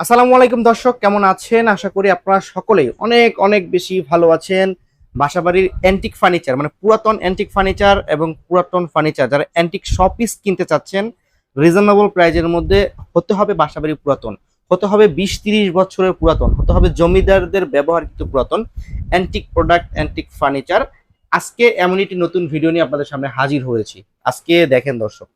আসসালামু আলাইকুম দর্শক, কেমন আছেন? আশা করি আপনারা সকলেই অনেক অনেক বেশি ভালো আছেন। বাসাবাড়ির অ্যান্টিক ফার্নিচার মানে পুরাতন অ্যান্টিক ফার্নিচার এবং পুরাতন ফার্নিচার যারা অ্যান্টিক শপিস কিনতে চাচ্ছেন রিজনেবল প্রাইজের মধ্যে হতে হবে বাসাবাড়ি পুরাতন। হতে হবে বিশ তিরিশ বছরের পুরাতন। হতে হবে জমিদারদের ব্যবহারকৃত পুরাতন অ্যান্টিক প্রোডাক্ট অ্যান্টিক ফার্নিচার আজকে এমন একটি নতুন ভিডিও নিয়ে আপনাদের সামনে হাজির হয়েছি। আজকে দেখেন দর্শক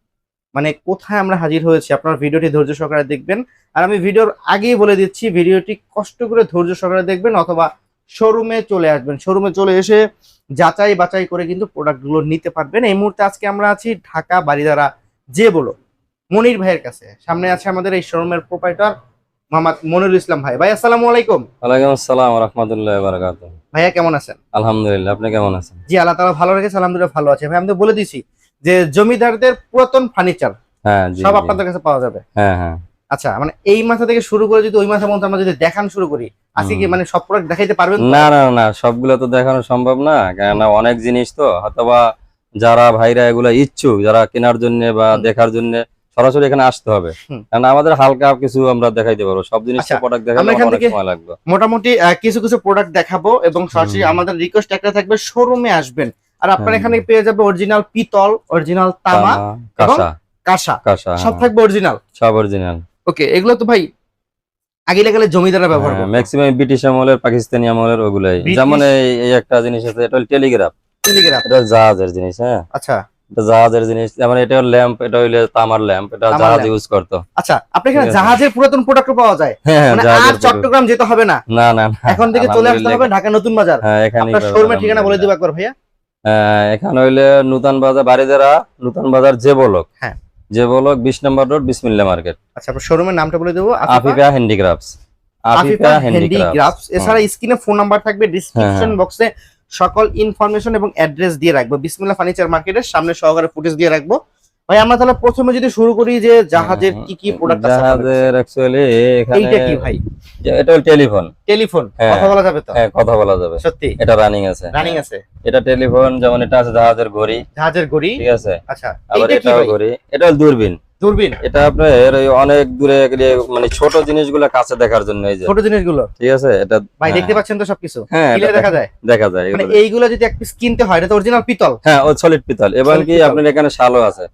মানে কোথায় আমরা হাজির হয়েছি আপনার ভিডিওটি ধৈর্য সহকারে দেখবেন। আর আমি ভিডিওর আগেই বলে দিচ্ছি ভিডিওটি কষ্ট করে ধৈর্য সহকারে দেখবেন অথবা শোরুমে চলে আসবেন। শোরুমে চলে এসে যাচাই বাছাই করে কিন্তু প্রোডাক্টগুলো নিতে পারবেন। এই মুহূর্তে আজকে আমরা আছি ঢাকা বাড়িধারা যে বলো মনির ভাইয়ের কাছে। সামনে আছে আমাদের এই শোরুমের প্রোপাইটার মোহাম্মদ মনিরুল ইসলাম ভাই। ভাই আসসালামু আলাইকুম। ওয়ালাইকুম আসসালাম রহমতুল্লাহ বারাকাত ভাইয়া কেমন আছেন? আলহামদুলিল্লাহ আপনি কেমন আছেন? জি আল্লাহ তালা ভালো রেখেছে আলহামদুলিল্লাহ ভালো আছে। ভাই আমি তো বলে দিছি যে জমিদারদের পুরাতন ফার্নিচার হ্যাঁ সব আপনাদের কাছে পাওয়া যাবে। হ্যাঁ হ্যাঁ। আচ্ছা মানে এই মাথা থেকে শুরু করে যদি ওই মাথা পর্যন্ত আমরা যদি দেখান শুরু করি আজকে কি মানে সব প্রোডাক্ট দেখাইতে পারবেন? না না না সবগুলো তো দেখানো সম্ভব না কেননা অনেক জিনিস তো অথবা যারা ভাইরা এগুলো ইচ্ছুক যারা কেনার জন্য বা দেখার জন্য সরাসরি এখানে আসতে হবে। কারণ আমাদের হালকা কিছু আমরা দেখাইতে পারব সব জিনিস প্রোডাক্ট এখান অনেক সময় লাগবে। মোটামুটি কিছু কিছু প্রোডাক্ট দেখাবো এবং সরাসরি আমাদের রিকোয়েস্ট একটা থাকবে শোরুমে আসবেন। আর আপনার এখানে পেয়ে যাবে অরিজিনাল পিতল অরিজিনাল তামা কাঁসা। কাঁসা। কাঁসা সব হ্যাঁ। থাকবে অরিজিনাল সব অরিজিনাল ওকে এগুলো তো ভাই আগে ব্যবহার ম্যাক্সিমাম ব্রিটিশ আমলের পাকিস্তানি আমলের ওগুলাই। যেমন এই- একটা জিনিস আছে এটা হলো টেলিগ্রাফ টেলিগ্রাফ। এটা জাহাজের জিনিস হ্যাঁ। আচ্ছা। এটা জাহাজের জিনিস যেমন এটা ল্যাম্প এটা হইলে তামার ল্যাম্প এটা জাহাজ ইউজ করতো। আচ্ছা আপনার এখানে জাহাজের পুরাতন প্রোডাক্ট পাওয়া যায়? হ্যাঁ হ্যাঁ, মানে আর চট্টগ্রাম যেতে হবে না? না না না, এখন থেকে চলে আসতে হবে ঢাকা নতুন বাজার। হ্যাঁ এখানে আপনার শোরুমের ঠিকানা বলে দিব একবার ভাইয়া। এখানে হইলে নূতন বাজার বাড়িদারা নূতন বাজার যে বলক। হ্যাঁ। যে বলক বিশ নম্বর রোড বিসমিল্লা মার্কেট। আচ্ছা আপনার শোরুমের নামটা বলে দেবো? আফিফা? হ্যান্ডিক্রাফটস আফিফা হ্যান্ডিক্রাফটস এছাড়া স্ক্রিনে ফোন নাম্বার থাকবে ডিসক্রিপশন হ্যাঁ। বক্সে সকল ইনফরমেশন এবং অ্যাড্রেস দিয়ে রাখব। বিসমিল্লা ফার্নিচার মার্কেটের সামনে সহকারে ফুটেজ দিয়ে রাখব। ভাই আমরা তাহলে প্রথমে যদি শুরু করি যে জাহাজের কি কি প্রোডাক্ট আছে জাহাজের অ্যাকচুয়ালি এখানে এইটা কি ভাই? এটা হলো টেলিফোন। টেলিফোন? হ্যাঁ। কথা বলা যাবে তো? হ্যাঁ কথা বলা যাবে। সত্যি? এটা রানিং আছে। রানিং আছে? এটা টেলিফোন যেমন এটা আছে জাহাজের ঘড়ি। জাহাজের ঘড়ি? ঠিক আছে? আচ্ছা আবার এইটা কি ঘড়ি। এটা দূরবীন। দূরবীন? এটা আপনার ওই অনেক দূরে মানে ছোট জিনিসগুলো কাছে দেখার জন্য এই যে। ছোট জিনিসগুলো? ঠিক আছে? এটা ভাই হ্যাঁ, দেখতে পাচ্ছেন তো সবকিছু? হ্যাঁ এটা দেখা যায়? দেখা যায় মানে এইগুলো যদি এক পিস কিনতে হয় এটা তো অরিজিনাল পিতল। হ্যাঁ ও সলিড পিতল। এবার কি। আপনার এখানে সালও আছে।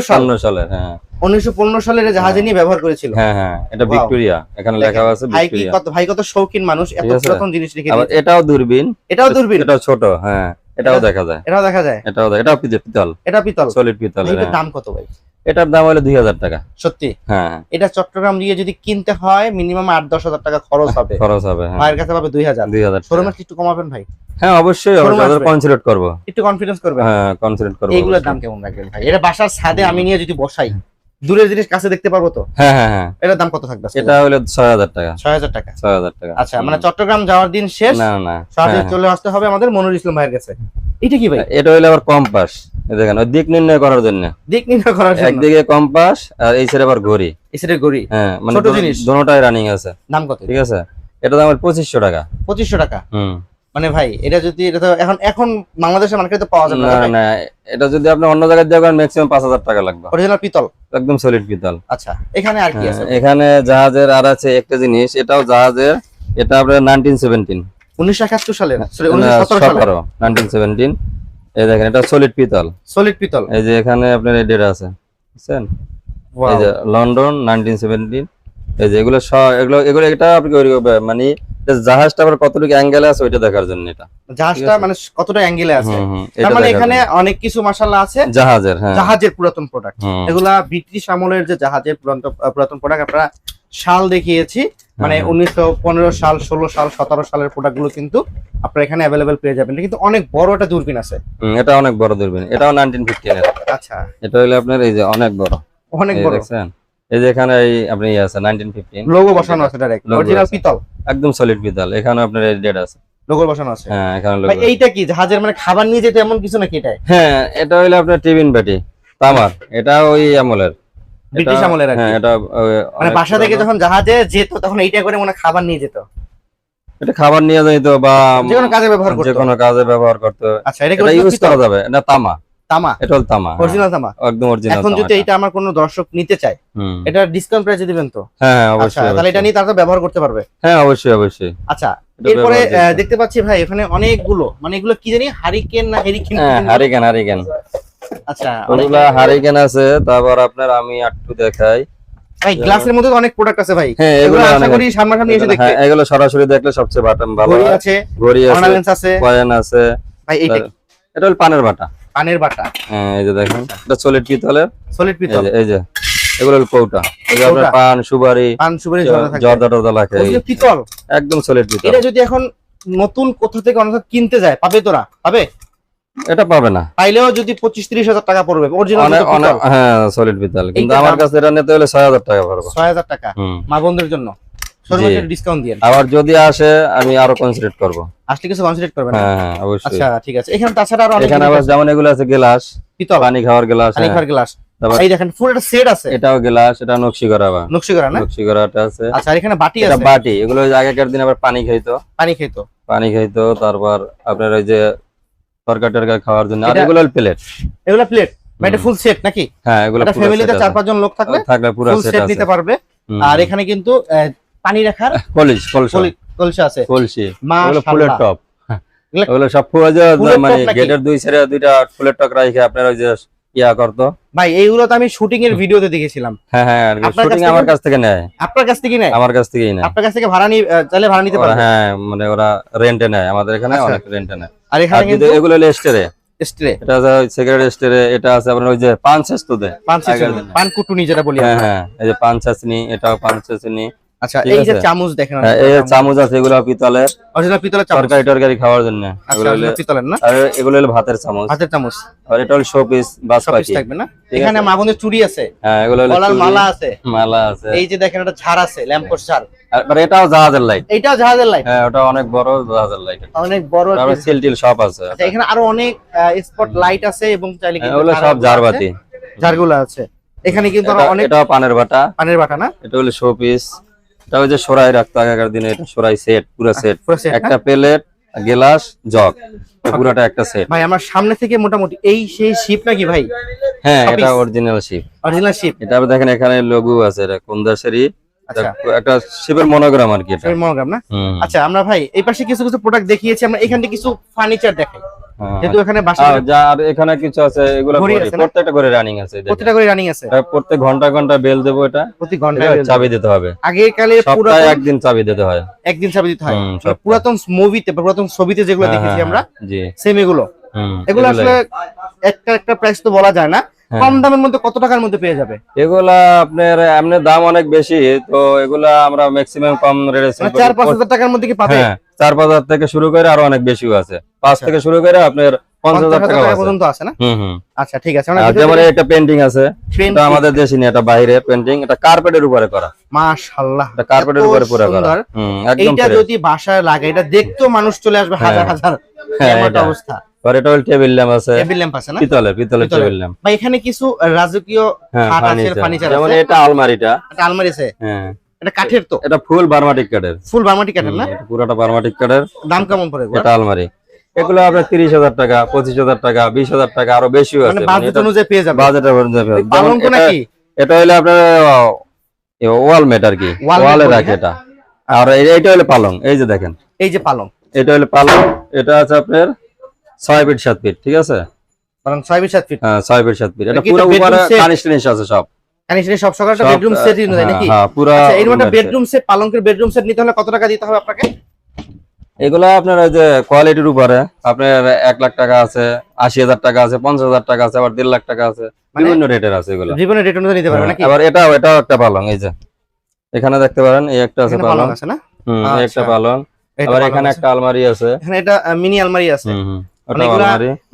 সাল। সালের হ্যাঁ। উনিশশো পনেরো সালের এই জাহাজে নিয়ে ব্যবহার করেছিল। হ্যাঁ হ্যাঁ। এটা ভিক্টোরিয়া। এখানে লেখা আছে ভিক্টোরিয়া। কত ভাই কত শৌখিন মানুষ এত পুরাতন জিনিস রেখে দিয়েছে। এটাও দূরবীন। এটাও দূরবীন। এটাও ছোট হ্যাঁ। এটাও দেখা যায়। এটাও দেখা যায়। এটাও এটাও পিতে- পিতল। এটা পিতল। সলিড পিতল এটার দাম কত ভাই? এটার দাম হলো দুই হাজার টাকা। সত্যি? হ্যাঁ। এটা চট্টগ্রাম দিয়ে যদি কিনতে হয় মিনিমাম আট দশ হাজার টাকা খরচ হবে। খরচ হবে হ্যাঁ। ভাইয়ের কাছে পাবে দুই হাজার। দুই হাজার টাকা। শোরুমে একটু কমাবেন ভাই। হ্যাঁ অবশ্যই আসবে। কনসিডার করব। একটু কনফিডেন্স করবেন। হ্যাঁ কনসিডার করব এইগুলোর দাম কেমন রাখবেন ভাই? এটা বাসার ছাদে আমি নিয়ে যদি বসাই দূরের জিনিস কাছে দেখতে পারব তো? হ্যাঁ হ্যাঁ হ্যাঁ। এটার দাম কত থাকবে এটা হলো ছয় হাজার টাকা। ছয় হাজার টাকা। ছয় হাজার টাকা। আচ্ছা মানে চট্টগ্রাম যাওয়ার দিন শেষ। না না সরাসরি হ্যাঁ, চলে আসতে হবে আমাদের মনুর ইসলাম ভাইয়ের কাছে। এটা কি ভাই? হ্যাঁ। এটা হলো আবার কম্পাস। এই দেখেন ওই দিক নির্ণয় করার জন্য। দিক নির্ণয় করার জন্য। একদিকে কম্পাস আর এই সাইডে আবার ঘড়ি। এসেটের গড়ি হ্যাঁ মানে ছোট জিনিস। দোনোটাই রানিং আছে। দাম কত? ঠিক আছে? এটা দাম হলো পঁচিশশো টাকা। পঁচিশশো টাকা। হুম। মানে ভাই এটা যদি এটা তো এখন এখন বাংলাদেশের মার্কেটে তো পাওয়া যাবে না না এটা যদি আপনি অন্য জায়গায় দিয়ে করেন ম্যাক্সিমাম পাঁচ হাজার টাকা লাগবে। অরিজিনাল পিতল? একদম সলিড পিতল। আচ্ছা এখানে আর কি আছে? হ্যাঁ, এখানে জাহাজের আর আছে একটা জিনিস এটাও জাহাজের এটা আপনার নাইনটিন সেভেন্টিন উনিশশো একাত্তর সালের সরি উনিশশো সতেরো সালে? সতেরো নাইনটিন সেভেন্টিন এই দেখেন এটা সলিড পিতল। সলিড পিতল? এই যে এখানে আপনার এই ডেট আছে বুঝছেন? এই যে লন্ডন নাইনটিন সেভেন্টিন এই যে এগুলো সব এগুলো এগুলো এটা আপনি মানে জাহাজটা আবার কতটুকু অ্যাঙ্গেলে আছে ওইটা দেখার জন্য এটা। জাহাজটা মানে কতটা অ্যাঙ্গেলে আছে? তার মানে এখানে অনেক কিছু আছে। জাহাজের হ্যাঁ। জাহাজের পুরাতন প্রোডাক্ট এগুলা ব্রিটিশ আমলের যে জাহাজের পুরাতন প্রোডাক্ট আপনারা সাল দেখিয়েছি। মানে হ্যাঁ। উনিশশো পনেরো সাল ষোলো সাল সতেরো সালের প্রোডাক্টগুলো কিন্তু আপনারা এখানে অ্যাভেলেবেল পেয়ে যাবেন। কিন্তু অনেক বড় একটা দূরবীন আছে। এটা অনেক বড় দূরবীন। এটাও নাইনটিন আচ্ছা। এটা হলো আপনার এই যে অনেক বড়। অনেক বড়। এই যে এখানে এই আপনি ইয়ে আছে নাইনটিন ফিফটিন লোগো বসানো আছে ডাইরেক্ট অরিজিনাল পিতল। একদম সলিড পিতল। এখানে আপনার ডেট আছে। লোগো বসানো আছে। হ্যাঁ এখানে ভাই এইটা কি? জাহাজের মানে খাবার নিয়ে যেতে এমন কিছু নাকি এটাই? হ্যাঁ এটা হইল আপনার টিফিন বাটি তামার। এটা ওই আমলের। ব্রিটিশ এটা- আমলের হ্যাঁ এটা মানে বাসা থেকে যখন জাহাজে যেত তখন এইটা করে মনে খাবার নিয়ে যেত। এটা খাবার নিয়ে যাইতো বা যে কোনো কাজে ব্যবহার যে করতো। কোনো কাজে ব্যবহার করতো। আচ্ছা এটা ইউজ? করা যাবে। এটা তামা। তামা? এটা হল তামা হ্যাঁ, অরিজিনাল তামা? একদম অরিজিনাল এখন যদি এটা আমার কোনো দর্শক নিতে চায় এটা ডিসকাউন্ট প্রাইসে দিবেন তো? হ্যাঁ হ্যাঁ, আচ্ছা অবশ্যই তাহলে এটা নিয়ে তারা ব্যবহার করতে পারবে। হ্যাঁ অবশ্যই অবশ্যই। আচ্ছা এরপরে দেখতে পাচ্ছি ভাই এখানে অনেকগুলো মানে এগুলো কি জানি হারিকেন না হেরিকেন হ্যাঁ হারিকেন হারিকেন আচ্ছা ওগুলা হারিকেন আছে তারপর আপনার আমি একটু দেখাই। ভাই গ্লাসের মধ্যে অনেক প্রোডাক্ট আছে ভাই। হ্যাঁ এগুলো আশা করি সামনাসামনি এসে দেখতে হ্যাঁ এগুলো সরাসরি দেখলে সবচেয়ে ভালো ঘড়ি আছে ঘড়ি আছে আছে। আছে। ভাই এইটা এটা হল পানের বাটা। পানের বাটা। হ্যাঁ এই যে দেখেন এটা সলিড পিতলের সলিড পিতল। এই যে এগুলো কৌটা। এই যে আপনার পান সুপারি পান সুপারি জর্দা টর্দা লাগে। ওই যে পিতল। একদম সলিড পিতল। এটা যদি এখন নতুন কোথা থেকে অনেক কিনতে যায় পাবে তোরা? পাবে? এটা পাবে না। পাইলেও যদি পঁচিশ তিরিশ হাজার টাকা পড়বে অরিজিনাল হ্যাঁ সলিড পিতল। কিন্তু আমার কাছে এটা নিতে হলে ছয় হাজার টাকা পড়বে। ছয় হাজার টাকা মা বন্ধুর জন্য। ডিসকাউন্ট দিয়ে আবার যদি আসে আমি আরও কনসিডার করব। আসলে কিছু কনসিডার করবেন হ্যাঁ হ্যাঁ অবশ্যই। আচ্ছা ঠিক আছে। এখানে তাছাড়া আরও এখানে আবার যেমন এগুলো আছে গ্লাস পিতল। পানি খাওয়ার গ্লাস পানি খাওয়ার গ্লাস। তারপর- এই দেখেন ফুল একটা সেট আছে। এটাও গ্লাস এটা নকশি করা নকশি করা না? নকশি করাটা আছে। আচ্ছা আর এখানে বাটি এটা বাটি এগুলো আগেকার দিন আবার পানি খাইতো। পানি খেত পানি খাইতো তারপর আপনার ওই যে খাওয়ার জন্য। আর এগুলো প্লেট এগুলা প্লেট হুম। ফুল সেট নাকি? হ্যাঁ এগুলো ফ্যামিলিতে চার পাঁচজন লোক থাকলে থাকলে পুরো সেট নিতে পারবে। আর এখানে কিন্তু পানি রাখার কলসা কলি- কলসা আছে। কলসি ওগুলো ফুলের টপ ওগুলো সব ফুল মানে গেটের দুই সাইডে দুইটা ফুলের টক রাখে আপনার ওই যে ইয়া করতো। ভাই এইগুলো তো আমি শুটিং এর ভিডিওতে দেখেছিলাম। হ্যাঁ হ্যাঁ শুটিং আমার কাছ থেকে নেয়। আপনার কাছ থেকে নেয়? আমার কাছ থেকেই নেয়। আপনার কাছ থেকে ভাড়া নিয়ে আহ, চাইলে ভাড়া নিতে পারে হ্যাঁ মানে ওরা রেন্টে নেয়। আমাদের এখানে আচ্ছা। অনেক রেন্টে নেয়। আর এখানে কিন্তু এগুলো হলো স্টেরে। এটা সিগারেট স্টেরে এটা আছে আপনার ওই যে পাঁচ তো দেয়। পান আগের পান কুটুনি যেটা বলি হ্যাঁ। হ্যাঁ এই যে পাঁচ চাচনি এটাও পাঁচ চাচনি আচ্ছা এই যে চামচ দেখেন হ্যাঁ, এই চামচ। আছে এগুলো পিতলের। অরিজিনাল পিতলের চামচ। তরকারি খাওয়ার জন্য। আচ্ছা এগুলো হলো পিতলের না? আর এগুলো হলো ভাতের চামচ। হাতের চামচ। আর এটা হলো শো পিস বাসপাতি থাকবে না? এখানে আছে। মা বোনের চুড়ি আছে। হ্যাঁ এগুলো হলো গলার মালা আছে। মালা আছে। এই যে দেখেন ঝাড় আছে ল্যাম্পোস্ট ঝাড়। আর আর এটাও জাহাজের লাইট এইটাও জাহাজের লাইট হ্যাঁ ওটা অনেক বড় জাহাজের লাইট অনেক বড় সব আছে। আচ্ছা, এখানে আরও অনেক স্পট লাইট আছে এবং চাইলে হ্যাঁ, সব ঝাড়গুলো জারবাতি আছে, ঝাড়গুলো আছে। এখানে কিন্তু এটা- পানের বাটা। পানের বাটা না? এটা হলো শো পিস এটা ওই যে সরাই রাখতো আগেকার দিনে এটা সরাই সেট পুরো সেট? একটা প্লেট গ্লাস জগ পুরোটা একটা সেট ভাই আমার সামনে থেকে মোটামুটি এই সেই শিপ নাকি ভাই? হ্যাঁ এটা অরিজিনাল শিপ অরিজিনাল শিপ এটা দেখেন এখানে লঘু আছে এটা কোন আচ্ছা একটা শিপের মনোগ্রাম আর কি এটা। মনোগ্রাম না? আচ্ছা আমরা ভাই এই পাশে কিছু কিছু প্রোডাক্ট দেখিয়েছি আমরা এখান থেকে কিছু ফার্নিচার দেখাই। হ্যাঁ। যেহেতু এখানে বাসা যা আর এখানে কিছু আছে এগুলো? প্রত্যেকটা করে রানিং আছে। প্রতিটা করে রানিং আছে। প্রত্যেক ঘণ্টা ঘণ্টা বেল দেবো এটা। প্রতি আছে? চাবি দিতে হবে। কালে পুরাতন একদিন চাবি দিতে হয়। একদিন চাবি দিতে হয়। মানে। পুরাতন মুভিতে পুরাতন ছবিতে যেগুলো হ্যাঁ, দেখেছি হ্যাঁ, আমরা জি। সেম এগুলো। এগুলো আসলে একটা একটা প্রাইস তো বলা যায় না। হ্যাঁ। কম দামের মধ্যে কত টাকার মধ্যে পেয়ে যাবে? এগুলা আপনার এমনি দাম অনেক বেশি তো এগুলা আমরা ম্যাক্সিমাম কম রেটে চার পাঁচ হাজার টাকার মধ্যে কি পাবে? হ্যাঁ চার পাঁচ হাজার থেকে শুরু করে আরও অনেক বেশিও আছে। পাঁচ আচ্ছা। থেকে শুরু করে আপনার পঞ্চাশ হাজার হাজার টাকা পর্যন্ত আছে না? হুম হুম। আচ্ছা ঠিক আছে। যেমন একটা পেন্টিং আছে আমাদের দেশি না এটা বাইরে পেন্টিং এটা কার্পেটের উপরে করা। মাশাআল্লাহ এটা কার্পেটের উপরে পুরো করা। একদম এইটা যদি বাসায় লাগে এটা দেখতেও মানুষ চলে আসবে হাজার হ্যাঁ। হাজার এমন অবস্থা। এটা হল টেবিল ল্যাম্প আছে। টেবিল ল্যাম্প আছে না? পিতলের পিতলের। টেবিল ল্যাম্প বা এখানে কিছু রাজকীয় হ্যাঁ খাট আছে ফার্নিচার ফার্নিচার যেমন এটা আলমারিটা একটা আলমারি আছে? হ্যাঁ। এটা কাঠের তো? এটা ফুল বার্মাটিক কাঠের। ফুল কাঠের না? পুরোটা বার্মাটিক কাঠের। দাম কেমন পড়ে এটা আলমারি। এগুলো আপনার তিরিশ হাজার টাকা পঁচিশ হাজার টাকা বিশ হাজার টাকা আরও বেশিও মানে আছে। মানে বাজেট এটা অনুযায়ী পেয়ে যাবে। বাজেটের অনুযায়ী পালঙ্ক নাকি? এটা হলো আপনার ওয়াল মেট আর কি। ওয়ালে রাখে হ্যাঁ? এটা। আর এই- এইটা হলো পালং। এই যে দেখেন। এই যে পালং। এটা হলো পালং। এটা আছে আপনার ছয় ফিট সাত ফিট ঠিক আছে? পালং ছয় বিশ সাত ফিট। হ্যাঁ ছয় ফিট সাত ফিট। এটা পুরো উপরে set? আছে সব। সব সকালটা বেডরুম সেট নিতে নাকি? হ্যাঁ পুরো আচ্ছা এরকম একটা এর set। বেডরুম সেট পালঙ্কের বেডরুম সেট নিতে হলে কত টাকা দিতে হবে আপনাকে? এগুলা আপনার যে কোয়ালিটির উপরে। আপনার এক লাখ টাকা আছে আশি হাজার টাকা আছে পঞ্চাশ হাজার টাকা আছে আবার দেড় লাখ টাকা আছে। মানে বিভিন্ন রেটের আছে এগুলো। বিভিন্ন রেট অনুযায়ী নিতে পারবে হ্যাঁ, নাকি? আবার এটাও এটাও একটা পালং এই যে। এখানে দেখতে পারেন এই একটা আছে পালং। আছে না? হুম একটা আচ্ছা। পালং। আবার এখানে একটা আলমারি আছে। এখানে এটা মিনি আলমারি আছে।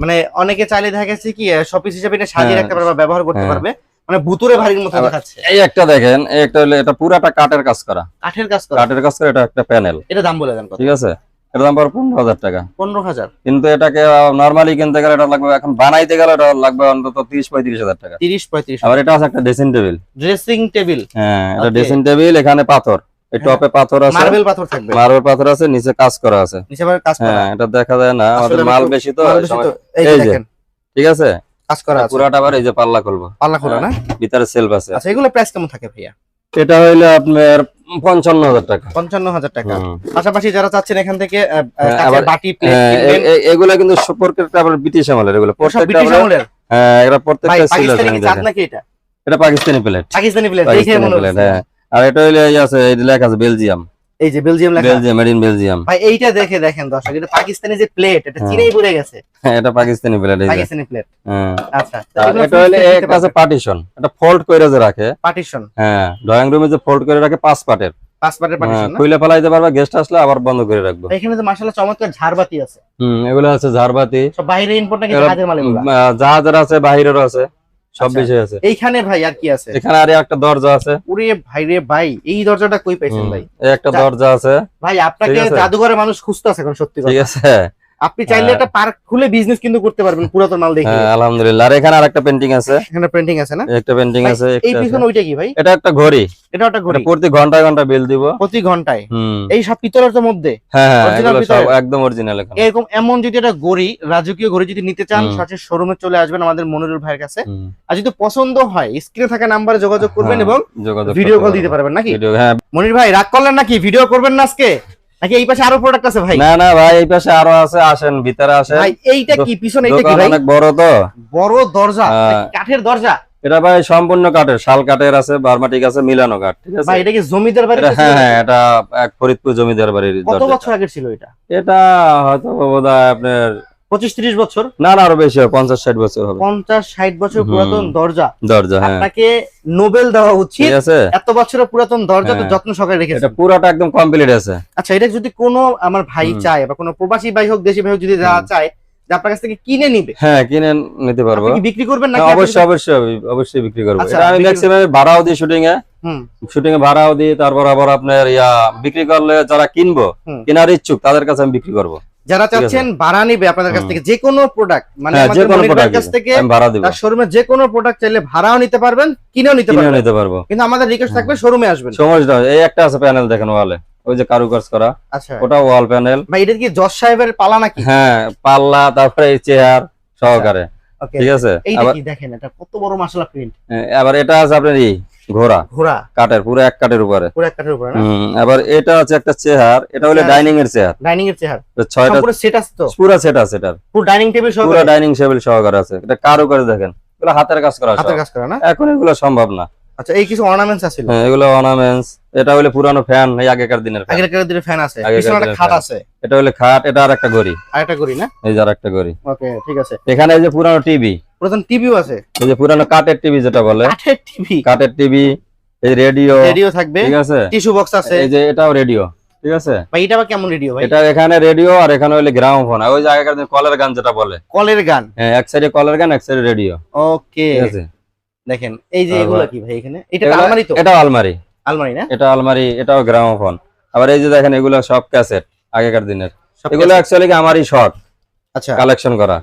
মানে অনেকে চাইলে দেখা গেছে কি শপিস হিসেবে সাজিয়ে হ্যাঁ। রাখতে পারবে ব্যবহার করতে হ্যাঁ। পারবে। মানে ভুতুরে ভারীর মতো দেখাচ্ছে। এই একটা দেখেন এই একটা হলো এটা পুরাটা কাঠের কাজ করা। কাঠের কাজ করা। কাঠের কাজ করা এটা একটা প্যানেল। এটা দাম বলে দেন ঠিক আছে? এর দাম পনেরো হাজার টাকা। পনেরো হাজার। কিন্তু এটাকে নর্মালি কিনতে গেলে এটা লাগবে এখন বানাইতে গেলে এটা লাগবে অন্তত তিরিশ পঁয়ত্রিশ হাজার টাকা। তিরিশ পঁয়ত্রিশ আবার এটা আছে একটা ড্রেসিং টেবিল ড্রেসিং টেবিল হ্যাঁ এটা ড্রেসিং টেবিল এখানে পাথর। এই হ্যাঁ। টপে পাথর আছে। মার্বেল পাথর থাকবে। মার্বেল পাথর আছে নিচে কাজ করা আছে। নিচে আবার কাজ করা। হ্যাঁ এটা দেখা যায় না আমাদের মাল বেশি তো এই যে ঠিক আছে? কাজ করা আছে। পুরাটা আবার এই যে পাল্লা করব পাল্লা খোলা না? ভিতরে সেলফ আছে। আচ্ছা এগুলো প্রাইস কেমন থাকে ভাইয়া? এটা হইলে আপনার পঞ্চান্ন হাজার টাকা। পঞ্চান্ন হাজার টাকা। পাশাপাশি যারা চাচ্ছেন এখান থেকে হ্যাঁ, আবার- বাটি প্লেট হ্যাঁ, এগুলা কিন্তু প্রত্যেকটা আপনার ব্রিটিশ আমলের এগুলো। ব্রিটিশ আমলের হ্যাঁ এগুলা প্রত্যেকটা ছিল পাকিস্তানি কি এটা? এটা পাকিস্তানি প্লেট পাকিস্তানি প্লেট দেখে মনে প্লেট হ্যাঁ। আর এটা হইলে এই আছে এই লেখা আছে বেলজিয়াম। এই যে বেলজিয়াম লেখা। বেলজিয়াম মেড ইন বেলজিয়াম ভাই এইটা দেখে দেখেন দর্শক এটা পাকিস্তানি যে প্লেট এটা হ্যাঁ। পড়ে গেছে। হ্যাঁ এটা পাকিস্তানি প্লেট এই পাকিস্তানি প্লেট হ্যাঁ। আচ্ছা এটা হইলে এক আছে পার্টিশন এটা ফোল্ড করে যে রাখে। পার্টিশন হ্যাঁ ড্রয়িং রুমে যে ফোল্ড করে রাখে পাঁচ পার্টের পাঁচ পার্টের পার্টিশন খুলে ফেলাইতে পারবে গেস্ট আসলে আবার বন্ধ করে রাখব। এখানে তো মাশাআল্লাহ চমৎকার ঝাড়বাতি আছে। হুম এগুলো আছে ঝাড়বাতি। সব বাইরে ইম্পোর্ট নাকি জাহাজের মাল এগুলো? জাহাজের আছে বাহিরেরও আছে। সব আচ্ছা। বিষয় আছে। এইখানে ভাই আর কি আছে? এখানে আর একটা দরজা আছে। ওরে ভাই রে ভাই এই দরজাটা কই পাইছেন ভাই? একটা দরজা আছে। ভাই আপনাকে ঠিক। জাদুঘরে মানুষ খুঁজতে আছে এখন সত্যি ঠিক কথা আছে। আপনি চাইলে হ্যাঁ। একটা পার্ক খুলে বিজনেস কিন্তু করতে পারবেন পুরাতন মাল দেখে। হ্যাঁ আলহামদুলিল্লাহ। আর এখানে আর একটা পেন্টিং আছে। এখানে প্রিন্টিং আছে না? একটা ভাই, আছে এই পিছনে ওইটা কি ভাই? এটা একটা ঘড়ি। এটা একটা ঘড়ি। প্রতি ঘন্টায় ঘণ্টা বিল দিব। প্রতি ঘন্টায়? এই সব পিতলের তো মধ্যে? হ্যাঁ হ্যাঁ একদম অরিজিনাল এখানে। এরকম এমন যদি একটা ঘড়ি রাজকীয় ঘড়ি যদি নিতে চান। সরাসরি শোরুমে চলে আসবেন আমাদের মনিরুল ভাইয়ের কাছে। আর যদি পছন্দ হয় স্ক্রিনে থাকা নাম্বারে যোগাযোগ করবেন এবং ভিডিও কল দিতে পারবেন নাকি? ভিডিও হ্যাঁ। মনির ভাই রাগ করলেন নাকি? ভিডিও করবেন না আজকে? নাকি এই পাশে আরও প্রোডাক্ট আছে ভাই? না না ভাই এই পাশে আরও আছে আসেন ভিতরে আসেন। ভাই এইটা কি? পিছনে এইটা কি ভাই? অনেক বড় তো। বড় দরজা? হ্যাঁ। কাঠের দরজা? এটা ভাই সম্পূর্ণ কাঠের শাল কাঠের আছে বার্মাটিক আছে মিলানো কাঠ ঠিক আছে? ভাই এটা কি জমিদার বাড়ির হ্যাঁ হ্যাঁ এটা এক ফরিদপুর জমিদার বাড়ির কত বছর আগের ছিল এটা? এটা হয়তো বোধহয় আপনার পঁচিশ ত্রিশ বছর? না না আরও বেশি হবে পঞ্চাশ ষাট বছর হবে। পঞ্চাশ ষাট বছর পুরাতন দরজা। দরজা হ্যাঁ। আপনাকে নোবেল দেওয়া উচিত। এত বছরের পুরাতন দরজা তো হ্যাঁ। যত্ন সহকারে রেখেছে এটা পুরাটা একদম কমপ্লিট আছে। আচ্ছা এটা যদি কোনো আমার ভাই চায় বা কোনো প্রবাসী ভাই হোক দেশি ভাই হোক যদি যারা চায় আপনার কাছ থেকে কিনে নিবে। হ্যাঁ কিনে নিতে পারব। বিক্রি করবেন হ্যাঁ, নাকি আপনি অবশ্যই অবশ্যই অবশ্যই বিক্রি করব। আচ্ছা, আমি ম্যাক্সিমাম ভাড়াও দিই শুটিং এ হুম। শুটিং এ ভাড়াও দিই তারপর আবার আপনার ইয়া বিক্রি করলে যারা কিনবো কেনার ইচ্ছুক তাদের কাছে আমি বিক্রি করব। যারা চাচ্ছেন ভাড়া নিবে আপনাদের কাছ থেকে যে কোনো প্রোডাক্ট মানে হ্যাঁ যে আমাদের কোনো প্রোডাক্ট কাছ থেকে ভাড়া দিব। তার শোরুমে যে কোনো প্রোডাক্ট চাইলে ভাড়াও নিতে পারবেন কিনেও নিতে পারবেন। নিতে পারব। কিন্তু আমাদের রিকোয়েস্ট থাকবে শোরুমে আসবেন। সমস্যা। এই একটা আছে প্যানেল দেখেন ওয়ালে। ওই যে কারুকাজ করা। আচ্ছা। ওটা ওয়াল প্যানেল ভাই এটা কি জজ সাহেবের পালা নাকি? হ্যাঁ পাল্লা তারপরে এই চেয়ার সহকারে। ঠিক আছে? এইটা কি দেখেন এটা কত বড় মাশাআল্লাহ প্রিন্ট হ্যাঁ, আবার এটা আছে আপনার এই ঘোড়া। ঘোড়া। কাঠের পুরো এক কাঠের উপরে। পুরো এক কাঠের উপরে আবার এটা আছে একটা চেয়ার এটা হলো ডাইনিং এর চেয়ার। ডাইনিং এর চেহারা ছয়টা পুরো সেট আছে তো? পুরো সেট আছে এটা পুরো ডাইনিং টেবিল সহ পুরো ডাইনিং টেবিল সহকারে আছে। এটা কারও করে দেখেন। এগুলো হাতের কাজ করা হাতের কাজ করা না? এখন এগুলো সম্ভব না। আচ্ছা এই কিছু অর্নামেন্টস আছে? হ্যাঁ, এগুলো অর্নামেন্টস এটা হলো পুরানো ফ্যান এই আগেকার দিনের ফ্যান আগের দিনের ফ্যান আছে। পিছনে একটা খাট আছে। এটা হলো খাট এটা আর একটা ঘড়ি। আর একটা করি না? এই যে আর একটা ঘড়ি। ওকে ঠিক আছে। এখানে এই যে পুরানো টিভি প্রথম টিভিও আছে। এই যে পুরানো কাঠের টিভি যেটা বলে। কাঠের টিভি। কাঠের টিভি এই রেডিও। রেডিও থাকবে। ঠিক আছে? টিস্যু বক্স আছে। এই যে এটাও রেডিও। ঠিক আছে? ভাই এটা আবার কেমন রেডিও ভাই? এটা এখানে রেডিও আর এখানে গ্রামোফোন। ওই যে আগেকার দিন কলের গান যেটা বলে। কলের গান। হ্যাঁ এক সাইডে কলের গান এক সাইডে রেডিও। ওকে। ঠিক আছে? দেখেন এই যে এগুলো কি ভাই এখানে? এটা আলমারি তো? এটাও আলমারি। আলমারি না? এটা আলমারি এটাও গ্রামোফোন। আবার এই যে দেখেন এগুলো সব ক্যাসেট আগেকার দিনের। এগুলো অ্যাকচুয়ালি আমারই শখ। আচ্ছা। কালেকশন করা।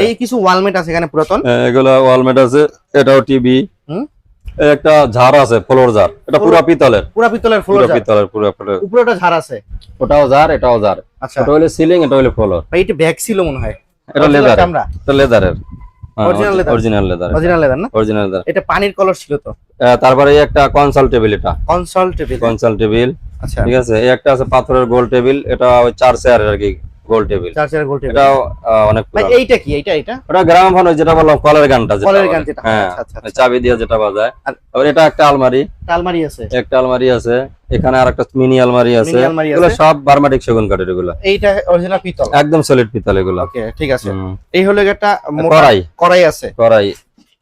এই কিছু ওয়ালমেট আছে এখানে পুরাতন? হ্যাঁ, ওয়ালমেট আছে এটাও টিভি একটা ঝাড় আছে ফ্লোর ঝাড়। এটা পুরো পুরো- পিতলের। পুরা পিতলের ফ্লোর পিতলের পুরো পুরো উপরে একটা ঝাড় আছে? ওটাও ঝাড় এটাও ঝাড়। আচ্ছা। ওটা হলো সিলিং এটা হলো ফ্লোর এটা ব্যাগ ছিল মনে হয়। এটা লেদার এটা লেদারের অরিজিনাল লেদার অরিজিনাল লেদার না? অরিজিনাল লেদার এটা পানির কলর ছিল তো? তারপরে একটা কনসাল টেবিল এটা। কনসোল টেবিল কনসাল টেবিল আচ্ছা। ঠিক আছে? এই একটা আছে পাথরের গোল টেবিল এটা ওই চার চেয়ারের আর কি। গোল টেবিল চার্জার গোল টেবিল আহ, অনেক ভাই এইটা কি? এইটা এটা ওটা গ্রাম যেটা বললাম কলের গানটা যেটা কলের গান যেটা। হ্যাঁ আচ্ছা আচ্ছা আচ্ছা। চাবি দিয়ে যেটা বাজায়। আর- এটা একটা আলমারি। আলমারি আছে। একটা আলমারি আছে। এখানে আর একটা মিনি আলমারি আছে। এগুলো সব বার্মাটিক সেগুন কাঠের এগুলো। এইটা অরিজিনাল পিতল। একদম সলিড পিতল এগুলো। ওকে ঠিক আছে। এই হলো একটা কড়াই। কড়াই আছে। কড়াই।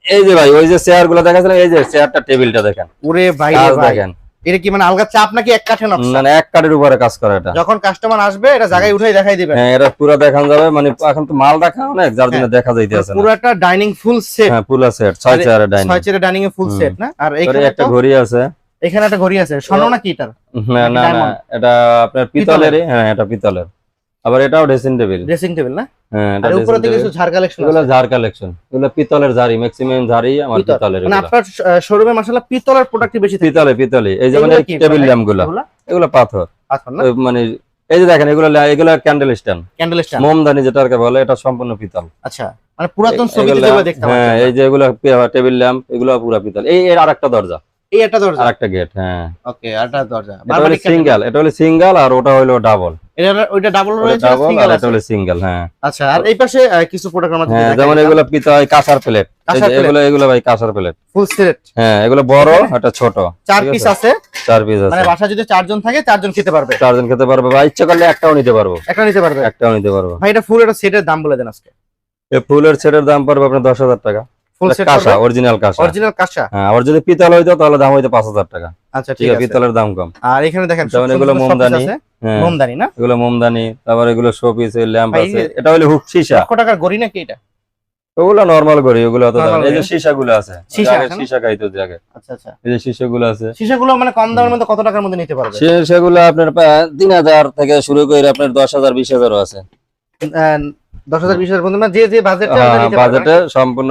এই যে ভাই ওই যে চেয়ারগুলো দেখাচ্ছিলেন এই যে চেয়ারটা টেবিলটা দেখেন। ওরে ভাই। দেখেন। এটা কি মানে আলগা চাপ নাকি এক কাঠে নকশা? মানে এক কাঠের উপরে কাজ করা এটা। যখন কাস্টমার আসবে এটা জায়গায় উঠাই দেখাই দিবেন। হ্যাঁ এটা পুরো দেখান যাবে মানে এখন তো মাল রাখা অনেক যার জন্য দেখা যাইতেছে পুরো একটা ডাইনিং ফুল সেট হ্যাঁ পুরো সেট ছয় আরে, চেয়ারের ডাইনিং ছয় চেয়ারের ডাইনিং এ ফুল সেট না? আর এখানে একটা ঘড়ি আছে। এখানে একটা ঘড়ি আছে। স্বর্ণ নাকি এটার? না না এটা আপনার পিতলেরই হ্যাঁ এটা পিতলের। আবার এটাও ড্রেসিং টেবিল ড্রেসিং টেবিল না? হ্যাঁ আর উপরে থেকে কিছু ঝাড় কালেকশন এগুলো ঝাড় কালেকশন এগুলো পিতলের ঝাড়ি ম্যাক্সিমাম ঝাড়ি আমার পিতলের মানে আপনার শোরুমে মাসাল্লাহ পিতলের প্রোডাক্ট বেশি থাকে। পিতলে পিতলে। এই যেমন এগুলো কি? টেবিল মানে ল্যাম্পগুলা। এগুলা? পাথর। পাথর না? মানে এই যে দেখেন এগুলো এগুলো ক্যান্ডেল স্ট্যান্ড ক্যান্ডেল স্ট্যান্ড মোমদানি যেটাকে বলে এটা সম্পূর্ণ পিতল। আচ্ছা মানে পুরাতন ছবিতে যেগুলো দেখতে হ্যাঁ এই যে এগুলো টেবিল ল্যাম্প এগুলো পুরো পিতল। এই এর আরেকটা দরজা। এই একটা দরজা? আরেকটা গেট হ্যাঁ। ওকে আরেকটা দরজা। এটা হলো সিঙ্গেল এটা হলো সিঙ্গেল আর ওটা হলো ডাবল এটা ওইটা ডাবল রয়েছে সিঙ্গেল এটা হলো সিঙ্গেল হ্যাঁ। আচ্ছা আর এই পাশে কিছু প্রোডাক্ট আমরা হ্যাঁ যেমন এগুলো পিতল কাঁসার প্লেট এগুলো এগুলো ভাই কাঁসার প্লেট ফুল সেট হ্যাঁ এগুলো বড় এটা ছোট। চার পিস আছে? চার পিস মানে বাসা যদি চারজন থাকে চারজন খেতে পারবে। চারজন খেতে পারবে। বা ইচ্ছা করলে একটাও নিতে পারব। একটা নিতে পারবে? একটাও নিতে পারব। ভাই এটা ফুল একটা সেটের দাম বলে দেন আজকে। এই ফুলের সেটের দাম পড়বে আপনার দশ হাজার টাকা। এটা কাঁসা অরিজিনাল কাঁসা। অরিজিনাল কাঁসা? হ্যাঁ যদি পিতল হইতো তাহলে দাম হইতো টাকা। আচ্ছা ঠিক ঠিক আছে। আছে পিতলের দাম কম। আর এখানে দেখেন যেমন সুন্দর এগুলো মোমদানি। হ্যাঁ। মোমদানি না? এগুলো মোমদানি তারপর এগুলো শোপিস ল্যাম্প আছে। এটা হলো হুক সীসা। লক্ষ টাকার গড়ি নাকি এটা? ওগুলো নরমাল করি ওগুলো অত দাম না। এই যে আছে। সীসা? সীসা খাইতো আচ্ছা আচ্ছা। এই যে মানে কম দামের মধ্যে কত টাকার মধ্যে নিতে পারবে? আপনার থেকে শুরু করে আপনার দশ হাজার আছে। হাজার বিশ হাজার মধ্যে মানে যে যে বাজেট বাজেটে সম্পূর্ণ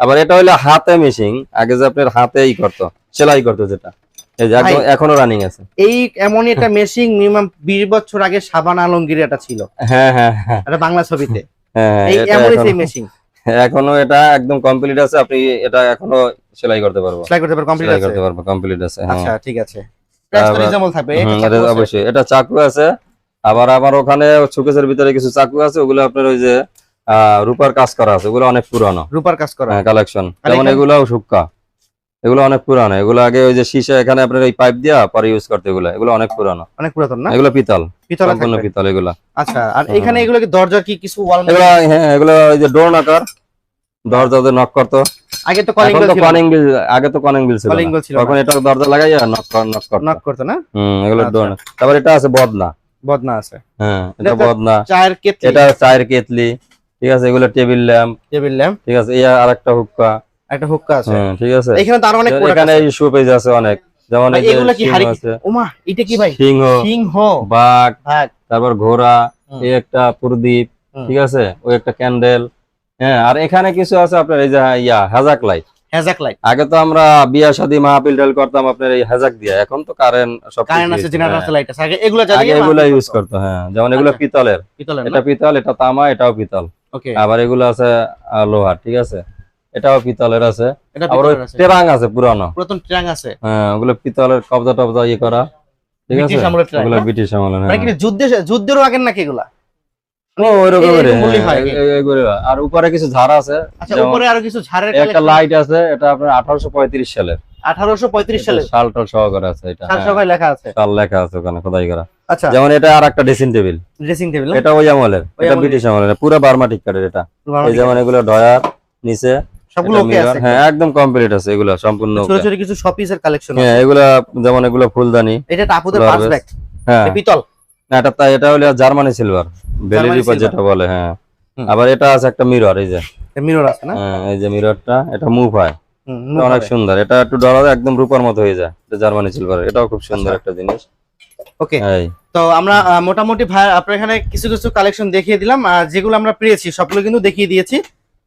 আবার এটা হলো হাতে মেশিন আগে যে আপনার হাতেই করতো সেলাই করতো যেটা। এই যে এখনও রানিং আছে। এই এমনই একটা মেশিন মিনিমাম বিশ বছর আগে সাবান আলমগীর একটা ছিল। হ্যাঁ হ্যাঁ হ্যাঁ। এটা বাংলা ছবিতে। হ্যাঁ এই এটা এমনই এখনো- সেই মেশিন এখনও এটা একদম কমপ্লিট আছে আপনি এটা এখনও সেলাই করতে পারব। সেলাই করতে পারবে কমপ্লিট আছে। করতে পারব কমপ্লিট আছে হ্যাঁ। আচ্ছা ঠিক আছে। রিজনেবল থাকবে এটা এটা। অবশ্যই। এটা চাকু আছে আবার আমার ওখানে সুকেশের ভিতরে কিছু চাকু আছে ওগুলো আপনার ওই যে রূপার কাজ করা আছে ওগুলো অনেক পুরানো। রূপার কাজ করা। হ্যাঁ কালেকশন যেমন এগুলো সুক্কা। এগুলো অনেক পুরানো। এগুলো আগে ওই যে শীশা এখানে আপনার এই পাইপ দিয়া পরে ইউজ করতে এগুলো। এগুলো অনেক পুরানো। অনেক পুরাতন না? এগুলো পিতল। পিতলা সম্পূর্ণ পিতল এগুলো। আচ্ছা আর এখানে এগুলো কি দরজা কি কিছু ওয়াল এগুলো হ্যাঁ এগুলো ওই যে ডোর আকার দরজাতে নক করতো। আগে তো কলিং ছিল কলিং বিল আগে তো কলিং বিল ছিল কলিং। ছিল তখন এটা দরজা লাগাইয়া নক নক করতো। নক করতো না? হুম এগুলো আচ্ছা। ডোর তারপর এটা আছে বদনা। বদনা আছে। হ্যাঁ এটা বদনা। চায়ের কেটলি এটা চায়ের কেতলি। ঠিক আছে এগুলো টেবিল ল্যাম্প। Table lamp. ঠিক আছে এই আরেকটা হুক্কা। একটা হুক্কা আছে। হ্যাঁ ঠিক আছে। এখানে তো আরও অনেক প্রোডাক্ট এখানে পেজ আছে অনেক। যেমন এগুলো কি হাড়ি ওমা এটা কি ভাই? সিংহ সিংহ। বাঘ তারপর ঘোড়া এই একটা প্রদীপ ঠিক আছে? ওই একটা ক্যান্ডেল হ্যাঁ আর এখানে কিছু আছে আপনার এই যে ইয়া হেজাক লাইট হ্যাজাক লাইট আগে তো আমরা বিয়া শাদী মাহফিল টাল করতাম আপনার এই হেজাক দিয়ে। এখন তো কারেন্ট সব কারেন্ট আছে জেনারেটর লাইট আছে আগে এগুলো হ্যাঁ। আগে এগুলো ইউজ করতো হ্যাঁ। যেমন এগুলো আচ্ছা। পিতলের। পিতলের এটা পিতল এটা তামা এটাও পিতল। আবার এগুলো আছে লোহার ঠিক আছে? এটাও পিতলের আছে। আবার টেরাং আছে পুরানো। পুরাতন ট্রাং আছে। হ্যাঁ ওগুলো পিতলের কবজা টবজা ইয়ে করা ঠিক আছে? ওগুলো ব্রিটিশ আমলের মানে কি হ্যাঁ যুদ্ধে যুদ্ধেরও আগের নাকি এগুলা? আর উপরে কিছু ঝাড় আছে আচ্ছা উপরে আরও কিছু ঝাড়ের একটা লাইট আছে এটা আপনার আঠারোশো পঁয়ত্রিশ সালের। আঠারোশো পঁয়ত্রিশ সালে? সহকারে আছে এটা সাল হ্যাঁ, লেখা আছে? সাল লেখা আছে ওখানে খোদাই করা। আচ্ছা। যেমন এটা আর একটা ড্রেসিং টেবিল ড্রেসিং টেবিল এটা ওই আমলের ওই এটা ব্রিটিশ আমলের পুরো বার্মাটিক কাঠের এটা। এই যেমন এগুলো ডয়ার নিচে সবগুলো ওকে আছে? হ্যাঁ একদম কমপ্লিট আছে এগুলো সম্পূর্ণ ছোট ছোট কিছু শপিসের কালেকশন হ্যাঁ এগুলা যেমন এগুলো ফুলদানি এটা টাপুদের পাঁচ ব্যাগ হ্যাঁ। পিতল। না, এটা তাই এটা হলো জার্মানি সিলভার বেলি জার্মানি যেটা বলে হ্যাঁ। আবার এটা আছে একটা মিরর এই যে। মিরর আছে না? হ্যাঁ, এই যে মিররটা এটা মুভ হয়। অনেক সুন্দর। এটা একটু ডলার একদম রূপার মতো হয়ে যায়। এটা জার্মানি সিলভার এটাও খুব সুন্দর একটা জিনিস। ওকে। তো আমরা মোটামুটি ভাই আপনার এখানে কিছু কিছু কালেকশন দেখিয়ে দিলাম। আর যেগুলো আমরা পেয়েছি সবগুলো কিন্তু দেখিয়ে দিয়েছি।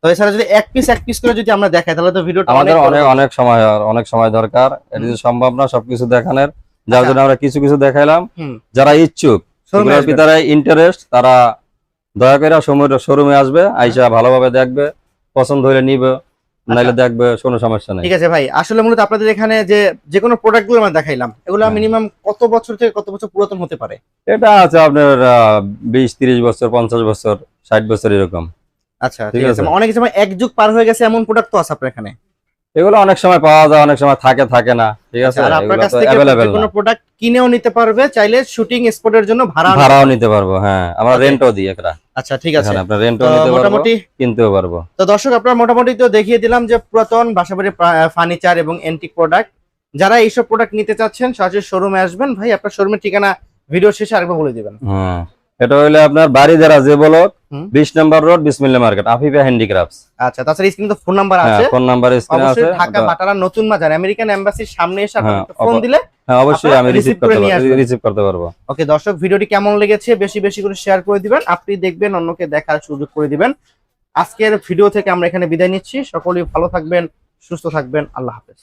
তো এছাড়া যদি এক পিস এক পিস করে যদি আমরা দেখাই তাহলে তো ভিডিওটা আমাদের অনেক অনেক সময় অনেক সময় দরকার। এটা যদি সম্ভব না সবকিছু দেখানোর। যার আচ্ছা। জন্য আমরা কিছু কিছু দেখাইলাম। যারা ইচ্ছুক। ভিতরে ইন্টারেস্ট তারা দয়া করে শোরুমে আসবে। আইসা ভালোভাবে দেখবে। পছন্দ হলে নিবে। নাইলে দেখবে কোনো সমস্যা নাই। ঠিক আছে ভাই আসলে মূলত আপনাদের এখানে যে যে কোনো প্রোডাক্টগুলো আমরা দেখাইলাম এগুলো। মিনিমাম কত বছর থেকে কত বছর পুরাতন হতে পারে? এটা আছে আপনার আহ, বিশ তিরিশ বছর পঞ্চাশ বছর ষাট বছর এরকম। আচ্ছা ঠিক আছে। অনেক সময় এক যুগ পার হয়ে গেছে এমন প্রোডাক্ট তো আছে আপনার এখানে। এগুলো অনেক সময় পাওয়া যায় অনেক সময় থাকে থাকে না। ঠিক আছে? আর আপনার কাছ থেকে কোনো প্রোডাক্ট কিনেও নিতে পারবে চাইলে শুটিং স্পটের জন্য ভাড়া ভাড়াও নিতে পারব হ্যাঁ। আমরা. রেন্টও দিই একটা। আচ্ছা ঠিক আছে। আপনার রেন্টও নিতে পারব মোটামুটি কিনতেও পারব। তো দর্শক আপনারা মোটামুটি তো দেখিয়ে দিলাম যে পুরাতন বাসাবাড়ি ফার্নিচার এবং এন্টিক প্রোডাক্ট যারা এইসব প্রোডাক্ট নিতে চাচ্ছেন সরাসরি শোরুমে আসবেন। ভাই আপনার শোরুমের ঠিকানা ভিডিও শেষে আরেকবার বলে দিবেন। হ্যাঁ। এটা হইলে আপনার বাড়ি দ্বারা যে বলক হুম। বিশ নম্বর road Bismillah market Afifa handicrafts. আচ্ছা তাছাড়া স্ক্রিনে তো ফোন নাম্বার হ্যাঁ আছে। ফোন নাম্বার স্ক্রিনে আছে। ঢাকা বাটারা নতুন বাজার আমেরিকান এম্বাসির সামনে এসে হ্যাঁ, আপনাকে ফোন দিলে হ্যাঁ অবশ্যই আমি রিসিভ করতে পারব রিসিভ করতে পারব। ওকে দর্শক ভিডিওটি কেমন লেগেছে বেশি বেশি করে শেয়ার করে দিবেন। আপনি দেখবেন অন্যকে দেখার সুযোগ করে দিবেন। আজকের ভিডিও থেকে আমরা এখানে বিদায় নিচ্ছি। সকলেই ভালো থাকবেন সুস্থ থাকবেন। আল্লাহ হাফেজ।